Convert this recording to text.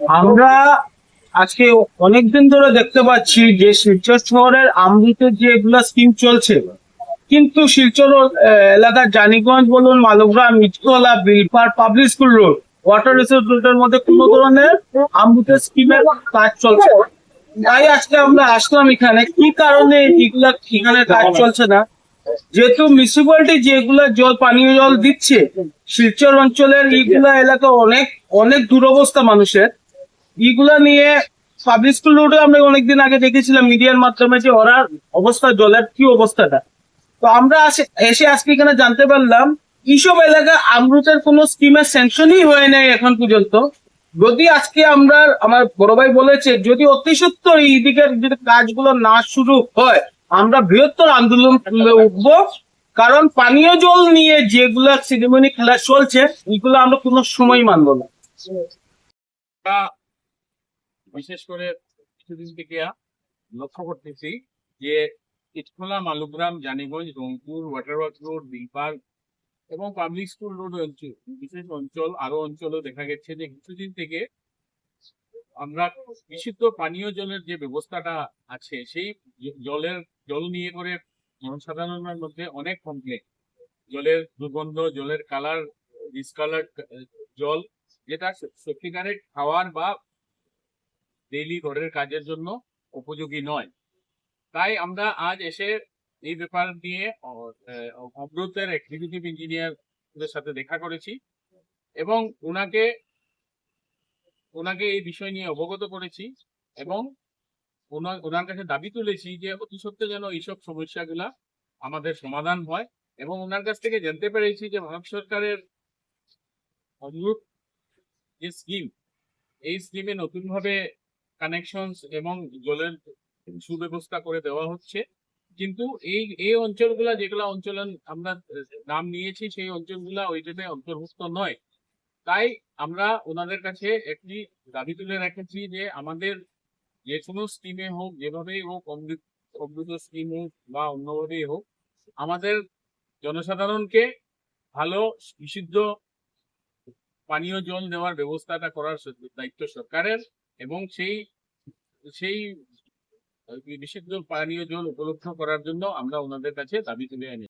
আমরা আজকে অনেকদিন ধরে দেখতে পাচ্ছি যে শিলচর শহরের আমৃতের যে এগুলা স্কিম চলছে, কিন্তু শিলচর এলাকার জানিগঞ্জ বলুন Malgram Mitkola Bilpar public school road water resource রোডের মধ্যে কোনো ধরনের আমৃতের স্কিমের কাজ চলছে। তাই আজকে আমরা আসলাম এখানে। কি কারণে এগুলা এখানে কাজ চলছে না? যেহেতু মিউনিসিপালিটি যেগুলা জল, পানীয় জল দিচ্ছে, শিলচর অঞ্চলের এইগুলা এলাকা অনেক অনেক দুরবস্থা মানুষের। এইগুলা নিয়ে পাবলিক স্কুল রোডে আমরা অনেকদিন আগে দেখেছিলাম মিডিয়ার মাধ্যমে যে ওরা অবস্থা জলের কি অবস্থাটা। তো আমরা এসে আজকে এখানে জানতে পারলাম, এইসব এলাকা আমরুতের কোনো স্কিমের স্যাংশনই হয় নাই এখন পর্যন্ত। যদি আজকে আমরা, আমার বড় ভাই বলেছে, যদি অতি সত্তর এই দিকের যদি কাজগুলো না শুরু হয়, আমরা বৃহত্তর আন্দোলন উঠবো। কারণ পানীয় জল নিয়ে যেগুলা সিনেমনি খেলা চলছে, এগুলো আমরা কোনো সময় মানবো না। বিশেষ করে কিছুদিন থেকে লক্ষ্য করতেছি যে ইটখোলা, মালুগ্রাম, জানিগঞ্জ, রংপুর ওয়াটারওয়ার্ক রোড বিলপার এবং পাবলিক স্কুল রোড অঞ্চল, বিশেষ অঞ্চল আরও অঞ্চলও দেখা গেছে যে কিছুদিন থেকে আমরা বিশুদ্ধ পানীয় জলের যে ব্যবস্থাটা আছে, সেই জলের, জল নিয়ে করে জনসাধারণের মধ্যে অনেক কমপ্লেন জলের দুর্গন্ধ, জলের কালার ডিসকালার জল, যেটা সত্যিকারের খাওয়ার বা ডেইলি ঘরের কাজের জন্য উপযোগী নয়। তাই আমরা আজ এসে এই ব্যাপার নিয়ে অমৃতের এক্সিকিউটিভ ইঞ্জিনিয়ারদের সাথে দেখা করেছি এবং ওনাকে ওনাকে এই বিষয় নিয়ে অবগত করেছি এবং ওনা- ওনার কাছে দাবি তুলেছি যে, অতি সত্ত্বে যেন এইসব সমস্যাগুলা আমাদের সমাধান হয় এবং ওনার কাছ থেকে জানতে পেরেছি যে, ভারত সরকারের অনুরূপ যে স্কিম এই স্কিমে নতুন ভাবে কানেকশন এবং জলের সুব্যবস্থা করে দেওয়া হচ্ছে। কিন্তু এই এই অঞ্চলগুলা যেগুলা অঞ্চল আমরা নাম নিয়েছি, সেই অঞ্চলগুলা ওইটাতে অন্তর্ভুক্ত নয়। তাই আমরা ওনাদের কাছে একটি দাবি তুলে রেখেছি যে আমাদের যে কোনো স্কিমে হোক, যেভাবেই হোক, অমৃত অমৃত স্কিম হোক বা অন্যভাবেই হোক, আমাদের জনসাধারণকে ভালো, বিশুদ্ধ পানীয় জল দেওয়ার ব্যবস্থাটা করার দায়িত্ব সরকারের। এবং সেই সেই বিশুদ্ধ পানীয় জল উপলব্ধ করার জন্য আমরা ওনাদের কাছে দাবি তুলে আনি